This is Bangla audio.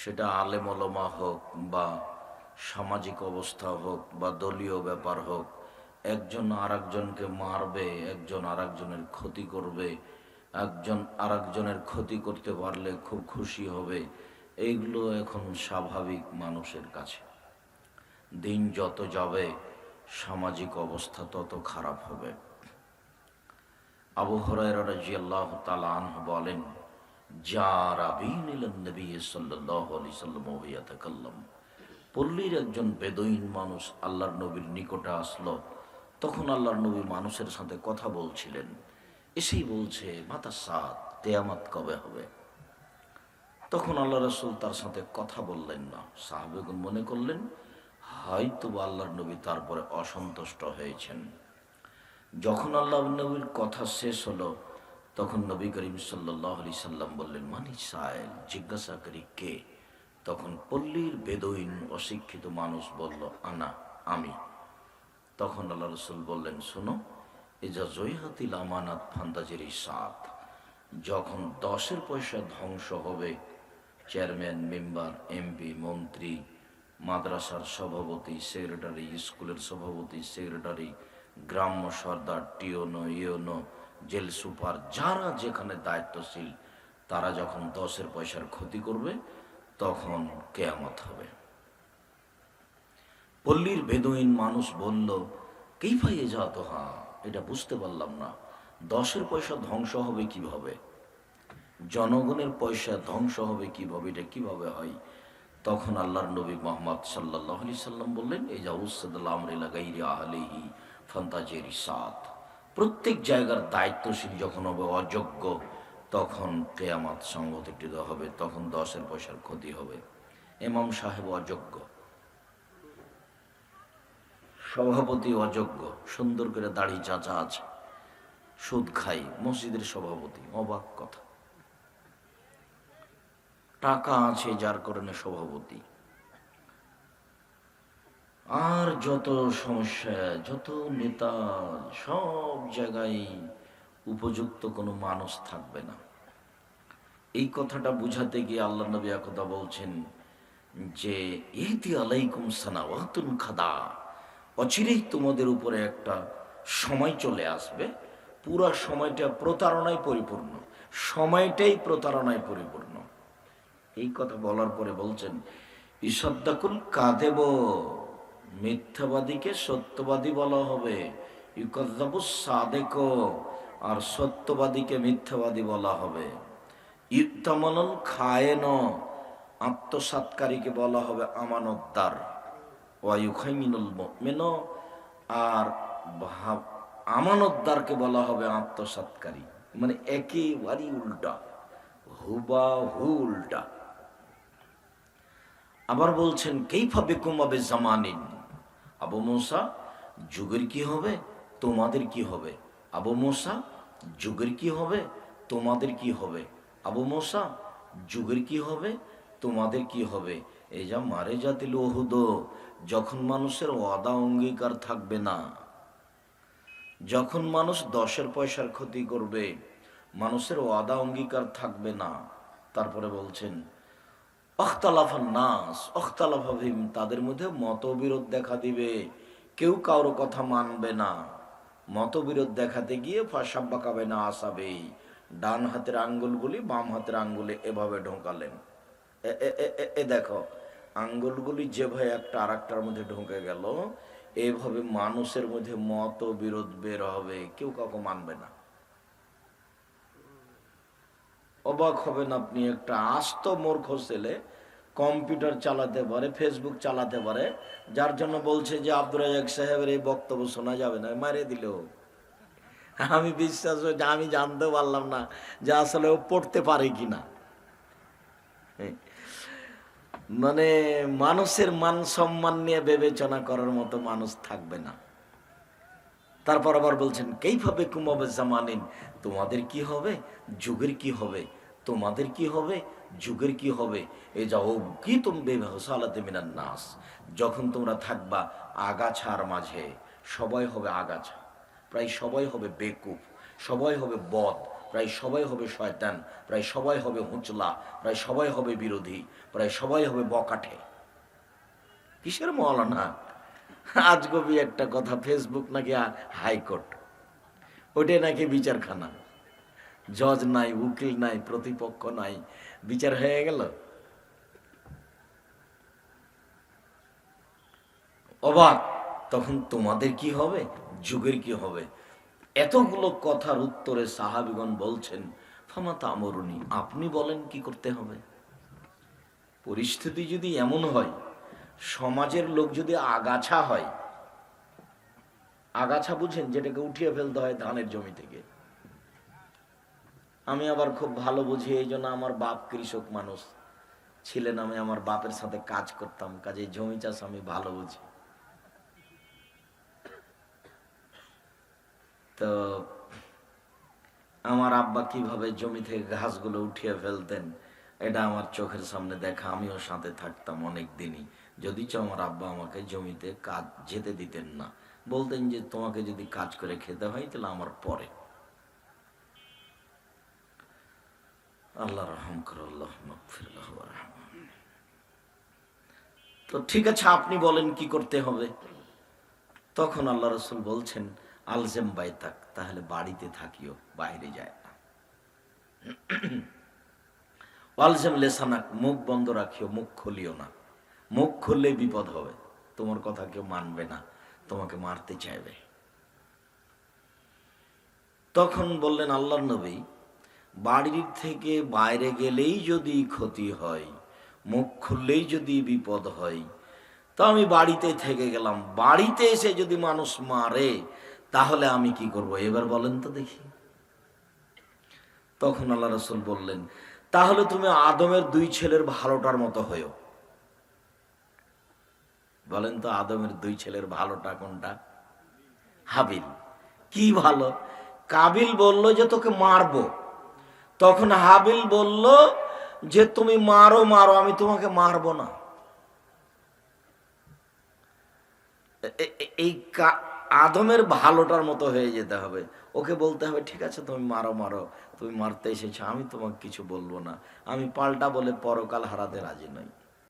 সেটা আলেমলমা হোক বা সামাজিক অবস্থা হোক বা দলীয় ব্যাপার হোক, একজন আরেকজনকে মারবে, একজন আরেকজনের ক্ষতি করবে, একজন আরেকজনের ক্ষতি করতে পারলে খুব খুশি হবে, এইগুলো এখন স্বাভাবিক মানুষের কাছে। দিন যত যাবে, সামাজিক অবস্থা তত খারাপ হবে। আবু হরাইরা রাদিয়াল্লাহু তাআলা আনহু বলেন পল্লীর একজন বেদুইন মানুষ আল্লাহর নবীর নিকটে আসলো। তখন আল্লাহর নবী মানুষের সাথে কথা বলছিলেন। এসেই বলছে, মাতা সাত তেয়ামাত কবে হবে? তখন আল্লাহ রসুল তার সাথে কথা বললেন না। সাহাবেগুন মনে করলেন হয়তো আল্লাহর নবী তারপরে অসন্তুষ্ট হয়েছেন। যখন আল্লাহ নবীর কথা শেষ হলো তখন নবী করিম সাল্লাহ আলি সাল্লাম বললেন মানি সাহেল জিজ্ঞাসা করি কে? তখন পল্লীর বেদইন অশিক্ষিত মানুষ বলল, আনা, আমি। তখন আল্লাহ রসুল বললেন, শোনো এজা জয়হাতিল আমানাত ফান্দাজের সাত যখন দশের পয়সা ধ্বংস হবে, চেয়ারম্যান, মেম্বার, এমপি, মন্ত্রী, মাদ্রাসার সভাপতি, সেক্রেটারি, স্কুলের সভাপতি, সেক্রেটারি, গ্রাম্য সর্দার, টিওনো, ইওনো জেল সুপার যারা যেখানে দায়িত্বশীল, তারা যখন দশের পয়সার ক্ষতি করবে, তখন কেয়ামত হবে। পল্লীর বেদুইন মানুষ বলল কেই ফাইয়ে যা তো হা এটা বুঝতে পারলাম না। দশের পয়সা ধ্বংস হবে কীভাবে? জনগণের পয়সা ধ্বংস হবে কীভাবে? এটা কীভাবে হয়? তখন আল্লাহর নবী মোহাম্মদ সাল্লাহ আলি সাল্লাম বললেন এই যা উসাদাল্লাহি আহলেহি ফন্তাজেরি সাত। প্রত্যেক জায়গার দায়িত্বশীল যখন হবে, অযোগ্য, তখন কেয়ামাত সংঘটিত হবে, তখন দশের পয়সার ক্ষতি হবে। এমাম সাহেব অযোগ্য। সভাপতি অযোগ্য। সুন্দর করে দাড়ি চাচা আছে। সুদ খাই, মসজিদের সভাপতি, অবাক কথা। টাকা আছে যার কারণে সভাপতি। আর যত সমস্যা, যত নেতা, সব জায়গায় উপযুক্ত কোনো মানুষ থাকবে না। এই কথাটা বুঝাতে গিয়ে আল্লাহ নবী একথা বলছেন যে, ইহতি আলাইকুম সানাওয়াতুন খাদা। অচিরেই তোমাদের উপরে একটা সময় চলে আসবে। পুরা সময়টা প্রতারণায় পরিপূর্ণ, সময়টাই প্রতারণায় পরিপূর্ণ। এই কথা বলার পরে বলছেন, ইসদ্দাকুল কাদেব। মিথ্যাবাদীকে সত্যবাদী বলা হবে। সাদেক, আর সত্যবাদীকে মিথ্যাবাদী বলা হবে। ইত্তামানুল খায়েন আত্মসাৎকারীকে বলা হবে আমানতদার। ওয়ায়ুখাইমিনুল মেন আর আমানতদারকে বলা হবে আত্মসাৎকারী। মানে একেবারই উল্টা। হুবা হু উল্টা। আবার বলছেন, কেইফা বেকুমাবে জামানিন? আবু মোসা, যুগের কি হবে? তোমাদের কি হবে? আবু মোসা, যুগের কি হবে? তোমাদের কি হবে? আবু মোসা, যুগের কি হবে? তোমাদের কি হবে? এই যা মারে জাতিল ওহুদ যখন মানুষের ওয়াদা অঙ্গীকার থাকবে না। যখন মানুষ দশের পয়সার ক্ষতি করবে, মানুষের ওয়াদা অঙ্গীকার থাকবে না। তারপরে বলছেন অখতালাফান নাস অখতালাফাভিম তাদের মধ্যে মতবিরোধ দেখা দিবে। কেউ কারও কথা মানবে না। মতবিরোধ দেখাতে গিয়ে ফাঁসাব্বা কাবে না আসাবে ডান হাতের আঙ্গুলগুলি বাম হাতের আঙ্গুলে এভাবে ঢোকালেন। এ- দেখো, আঙ্গুলগুলি যেভাবে একটা আর একটার মধ্যে ঢুকে গেল, এভাবে মানুষের মধ্যে মত বিরোধ বের হবে। কেউ কাউকে মানবে না। অবাক হবেন আপনি, একটা আস্ত মূর্খ ছেলে কম্পিউটার চালাতে পারে, ফেসবুক চালাতে পারে, যার জন্য বলছে যে আব্দুল রাজাক সাহেবের এই বক্তব্য শোনা যাবে না মারে দিল। আমি বিশ্বাস হচ্ছে আমি জানতে পারলাম না যে আসলে ও পড়তে পারে কিনা। মানে মানুষের মান সম্মান নিয়ে বিবেচনা করার মতো মানুষ থাকবে না। তারপর আবার বলছেন কেইভাবে কুমাবে জামানিন? তোমাদের কি হবে? যুগের কি হবে? তোমাদের কি হবে? যুগের কি হবে? এ যাও কি তুমি বেহসালাতে মিনান নাস। যখন তোমরা থাকবা আগাছার মাঝে, সবাই হবে আগাছা, প্রায় সবাই হবে বেকুফ, সবাই হবে বদ, প্রায় সবাই হবে শয়তান, প্রায় সবাই হবে হুঁচলা, প্রায় সবাই হবে বিরোধী, প্রায় সবাই হবে বকাঠে। কিসের মৌলানা আজগবি একটা কথা, ফেসবুক নাকি হাইকোর্ট? ওটাই নাকি বিচারখানা? জজ নাই, উকিল নাই, প্রতিপক্ষ নাই, বিচার হয়ে গেল? অবাক, তখন তোমাদের কি হবে? যুগের কি হবে? এতগুলো কথার উত্তরে সাহাবিগণ বলছেন, ফামা আমরণী আপনি বলেন কি করতে হবে? পরিস্থিতি যদি এমন হয় সমাজের লোক যদি আগাছা হয়, আগাছা বুঝেন যেটাকে উঠিয়ে ফেলতে হয় ধানের জমি থেকে। আমি আবার খুব ভালো বুঝি, এই জন্য আমার বাপ কৃষক মানুষ ছিলেন, আমি আমার বাপের সাথে কাজ করতাম, কাজে জমি চাষ আমি ভালো বুঝি। তো আমার আব্বা কীভাবে জমি থেকে ঘাসগুলো উঠিয়ে ফেলতেন, এটা আমার চোখের সামনে দেখা, আমিও সাথে থাকতাম অনেক দিনই। যদি চ আমার আব্বা আমাকে জমিতে কাজ যেতে দিতেন না, বলতেন যে তোমাকে যদি কাজ করে খেতে হয় তাহলে আমার পরে। আল্লাহ রহম করো, আল্লাহ মাগফিরাল্লাহ ওয়ারহামহু। তো ঠিক আছে, আপনি বলেন কি করতে হবে? তখন আল্লাহ রসুল বলছেন, আলজেম বাইতাক, তাহলে বাড়িতে থাকিও, বাইরে যায় না। আলজেম লেসানাক, মুখ বন্ধ রাখিও, মুখ খুলিও না। মুখ খুললেই বিপদ হবে। তোমার কথা কেউ মানবে না, তোমাকে মারতে চাইবে। তখন বললেন আল্লাহ নবী, বাড়ির থেকে বাইরে গেলেই যদি ক্ষতি হয়, মুখ খুললেই যদি বিপদ হয়, তো আমি বাড়িতে থেকে গেলাম। বাড়িতে এসে যদি মানুষ মারে, তাহলে আমি কি করব? এবার বলেন তো দেখি। তখন আল্লাহ রসুল বললেন, তাহলে তুমি আদমের দুই ছেলের ভালোটার মতো হয়েও বলেন তো আদমের দুই ছেলের ভালোটা কোনটা? হাবিল। কি ভালো? কাবিল বলল যে তোকে মারবো। তখন হাবিল বলল যে তুমি মারো মারো, আমি তোমাকে মারবো না। এই আদমের ভালোটার মতো হয়ে যেতে হবে। ওকে বলতে হবে, ঠিক আছে, তুমি মারো মারো, তুমি মারতে এসেছ, আমি তোমাকে কিছু বলব না। আমি পাল্টা বলে পরকাল হারাতে রাজি নই।